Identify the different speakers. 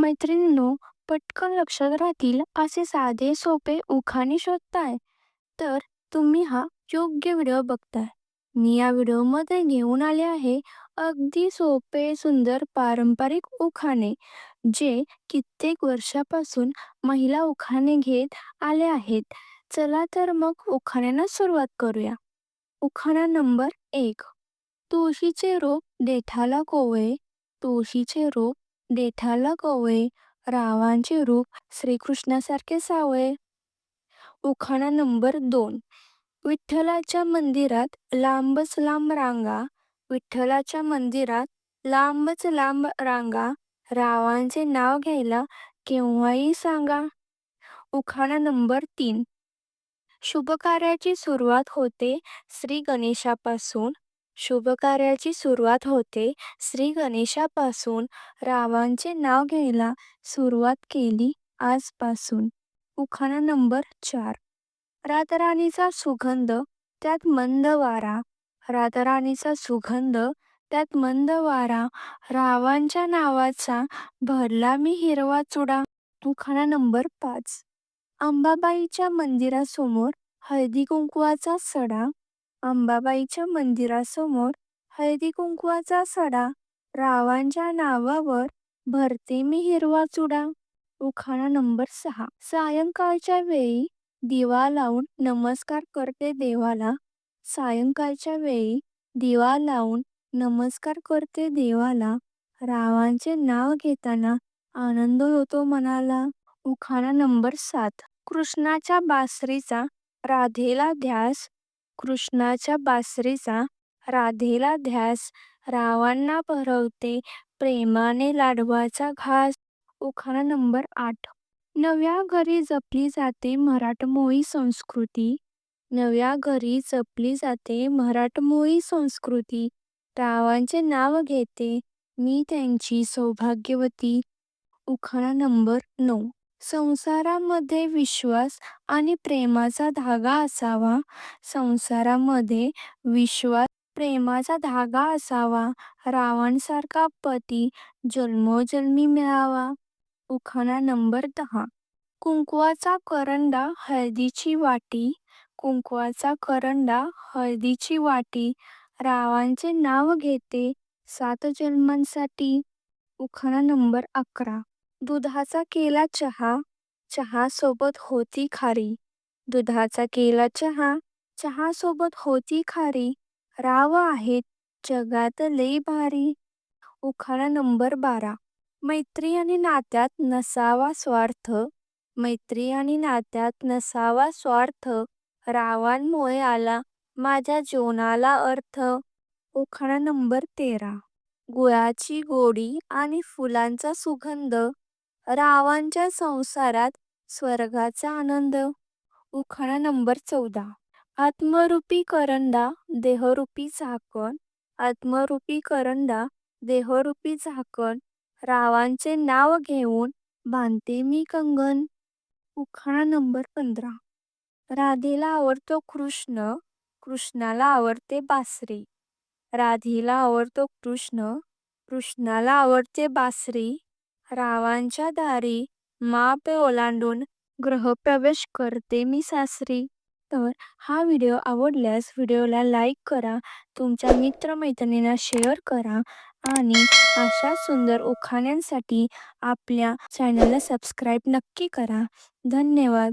Speaker 1: मैत्रिणींनो पटकन लक्षात राहतील असे साधे सोपे उखाणे शोधताय. तर तुम्ही हा योग्य व्हिडिओ बघताय. मी या व्हिडिओमध्ये घेऊन आले आहे अगदी सोपे सुंदर पारंपरिक उखाणे जे कित्येक वर्षापासून महिला उखाणे घेत आले आहेत. चला तर मग उखाण्यांना सुरुवात करूया. उखाणा नंबर एक. तुळशीचे रोप देठाला कोवळे. तुळशीचे रोप देठाला गोवे रावांचे रूप श्रीकृष्णासारखे सावळे. उखाणा नंबर दोन. विठ्ठलाच्या मंदिरात लांबच लांब रांगा. विठ्ठलाच्या मंदिरात लांबच लांब रांगा. रावांचे नाव घ्यायला केव्हाही सांगा. उखाणा नंबर तीन. शुभकार्याची सुरुवात होते श्री गणेशापासून. शुभकार्याची सुरुवात होते. श्री गणेशापासून रावांचे नाव घ्यायला सुरुवात केली आजपासून. उखाणा नंबर चार. रातराणीचा सुगंध त्यात मंद वारा. रातराणीचा सुगंध त्यात मंद वारा. रावांच्या नावाचा भरला मी हिरवा चुडा. उखाणा नंबर पाच. अंबाबाईच्या मंदिरासमोर हळदी कुंकवाचा सडा. अंबाबाईच्या मंदिरासमोर हळदी कुंकवाचा सडा रावांच्या नावावर भरते मी हिरवा चुडा. उखाणा नंबर सहा. सायंकाळच्या वेळी दिवा लावून नमस्कार करते देवाला. सायंकाळच्या वेळी दिवा लावून नमस्कार करते देवाला. रावांचे नाव घेताना आनंद होतो मनाला. उखाणा नंबर सात. कृष्णाच्या बासरीचा राधेला ध्यास कृष्णाच्या बासरीचा राधेला ध्यास रावांना भरवते प्रेमाने लाडवाचा घास. उखाणा नंबर आठ. नव्या घरी जपली जाते मराठमोळी संस्कृती. नव्या घरी जपली जाते मराठमोळी संस्कृती. रावांचे नाव घेते मी त्यांची सौभाग्यवती. उखाणा नंबर नऊ. संसारामध्ये विश्वास आणि प्रेमाचा धागा असावा. संसारामध्ये विश्वास प्रेमाचा धागा असावा. रावणसारखा पती जन्मोजन्मी मिळावा. उखाणा नंबर दहा. कुंकवाचा करंडा हळदीची वाटी. कुंकवाचा करंडा हळदीची वाटी. रावांचे नाव घेते सात जन्मांसाठी. उखाणा नंबर अकरा. दुधाचा केला चहा चहासोबत होती खारी. दुधाचा केला चहा चहासोबत होती खारी. राव आहेत जगात लई भारी. उखाणा नंबर बारा. मैत्री आणि नात्यात नसावा स्वार्थ. मैत्री आणि नात्यात नसावा स्वार्थ. रावांमुळे आला माझ्या जीवनाला अर्थ. उखाणा नंबर तेरा. गुळाची गोडी आणि फुलांचा सुगंध. रावांच्या संसारात स्वर्गाचा आनंद. उखाणा नंबर चौदा. आत्मरूपी करंदा देहरूपी झाकण. आत्मरूपी करंदा देहरूपी झाकण. रावांचे नाव घेऊन बांधते मी कंगन उखाणा नंबर पंधरा. राधेला आवडतो कृष्ण कृष्णाला आवडते बासरी. राधेला आवडतो कृष्ण कृष्णाला आवडते बासरी. रावांच्या दारी माप ओलांडून ग्रहप्रवेश करते मी सासरी. तर हा व्हिडिओ आवडल्यास व्हिडिओला लाईक करा तुमच्या मित्रमैत्रिणींना शेअर करा आणि अशा सुंदर उखाण्यांसाठी आपल्या चॅनलला सबस्क्राईब नक्की करा. धन्यवाद.